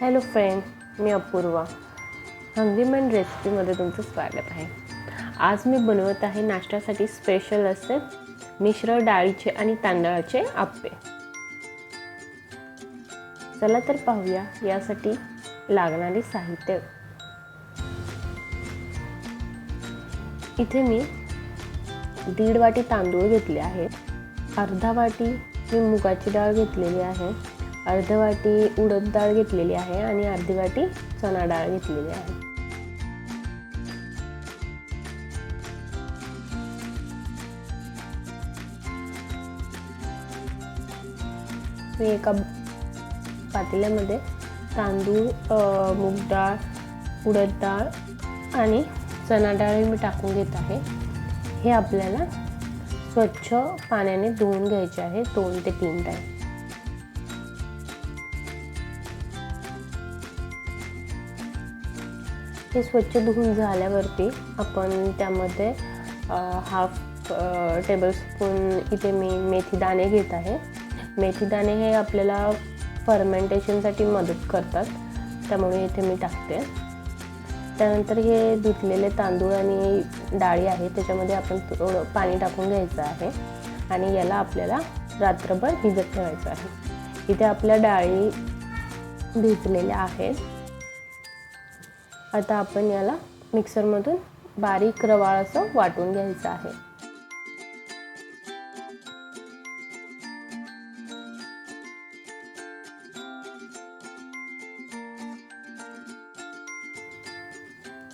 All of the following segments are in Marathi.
हॅलो फ्रेंड मी अपूर्वा. हंग्रीमॅन रेसिपीमध्ये तुमचं स्वागत आहे. आज मी बनवत आहे नाश्त्यासाठी स्पेशल असे मिश्र डाळीचे आणि तांदळाचे आप्पे. चला तर पाहूया यासाठी लागणारे साहित्य. इथे मी दीड वाटी तांदूळ घेतले आहेत. अर्धा वाटी मी मुगाची डाळ घेतलेली आहे. अर्ध वाटी उडद डाळ घेतलेली आहे आणि अर्धी वाटी चणा डाळ घेतलेली आहे. मी एका पातेल्यामध्ये तांदूळ मूग डाळ उडद डाळ आणि चणा डाळ मी टाकून घेत आहे. हे आपल्याला स्वच्छ पाण्याने धुवून घ्यायचे आहे दोन ते तीन टाईम ते स्वच्छ धुवून झाल्यावरती आपण त्यामध्ये हाफ टेबलस्पून इथे मी मेथी दाणे घेत आहे. मेथी दाणे हे आपल्याला फर्मेंटेशनसाठी मदत करतात. त्यामुळे इथे मी टाकते. त्यानंतर हे धुतलेले तांदूळ आणि डाळी आहे त्याच्यामध्ये आपण थोडं पाणी टाकून घ्यायचं आहे. आणि याला आपल्याला रात्रभर भिजत ठेवायचं आहे. इथे आपल्या डाळी भिजलेल्या आहेत. आता आपण याला मिक्सरमधून बारीक रवाळ असं वाटून घ्यायचं आहे.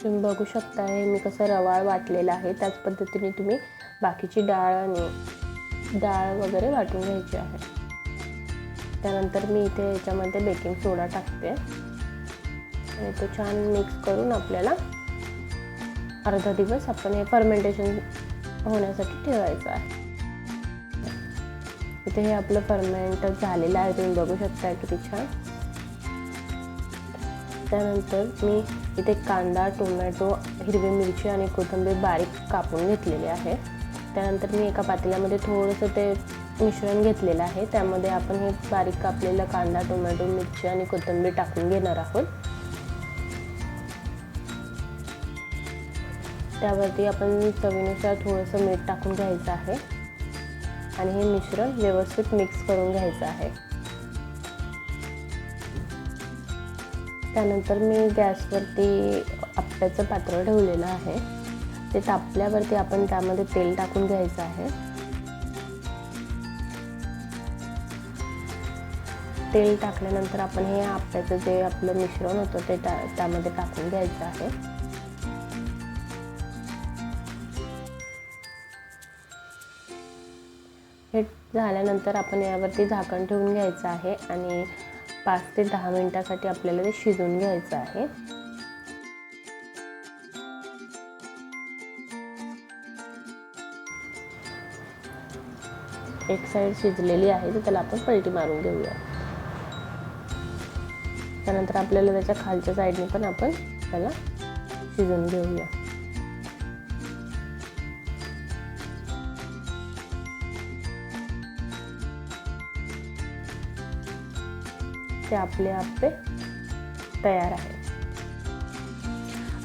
तुम्ही बघू शकता हे मी कसं रवाळ वाटलेलं आहे. त्याच पद्धतीने तुम्ही बाकीची डाळ आणि डाळ वगैरे वाटून घ्यायची आहे. त्यानंतर मी इथे याच्यामध्ये बेकिंग सोडा टाकते. आणि तो छान मिक्स करून आपल्याला अर्धा दिवस आपण हे फर्मेंटेशन होण्यासाठी ठेवायचं आहे. इथे हे आपलं फर्मेंट झालेलं आहे तुम्ही बघू शकता किती छान. त्यानंतर मी इथे कांदा टोमॅटो हिरवी मिरची आणि कोथिंबीर बारीक कापून घेतलेली आहे. त्यानंतर मी एका पातेल्यामध्ये थोडंसं ते मिश्रण घेतलेलं आहे. त्यामध्ये आपण हे बारीक कापलेलं कांदा टोमॅटो मिरची आणि कोथिंबीर टाकून घेणार आहोत. त्यावरती आपण चवीनुसार थोडंसं मीठ टाकून घ्यायचं आहे. आणि हे मिश्रण व्यवस्थित मिक्स करून घ्यायचं आहे. त्यानंतर मी गॅसवरती आप्याचं पात्र ठेवलेलं आहे. ते तापल्यावरती आपण त्यामध्ये तेल टाकून घ्यायचं आहे. तेल टाकल्यानंतर आपण हे आप्याचं जे आपलं मिश्रण होतं ते टा त्यामध्ये टाकून घ्यायचं आहे. हे झाल्यानंतर आपण यावरती झाकण ठेवून घ्यायचं आहे आणि पाच ते दहा मिनटासाठी आपल्याला ते शिजवून घ्यायचं आहे. एक साईड शिजलेली आहे तर त्याला आपण पलटी मारून घेऊया. त्यानंतर आपल्याला त्याच्या खालच्या साईडने पण आपण त्याला शिजवून घेऊया. ते आपले आप्पे तयार आहे.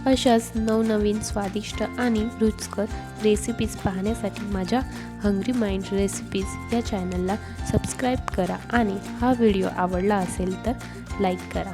अशाच नवनवीन स्वादिष्ट आणि रुचकर रेसिपीज पाहण्यासाठी माझ्या हंग्री माइंड रेसिपीज या चॅनलला सबस्क्राईब करा आणि हा व्हिडिओ आवडला असेल तर लाईक करा.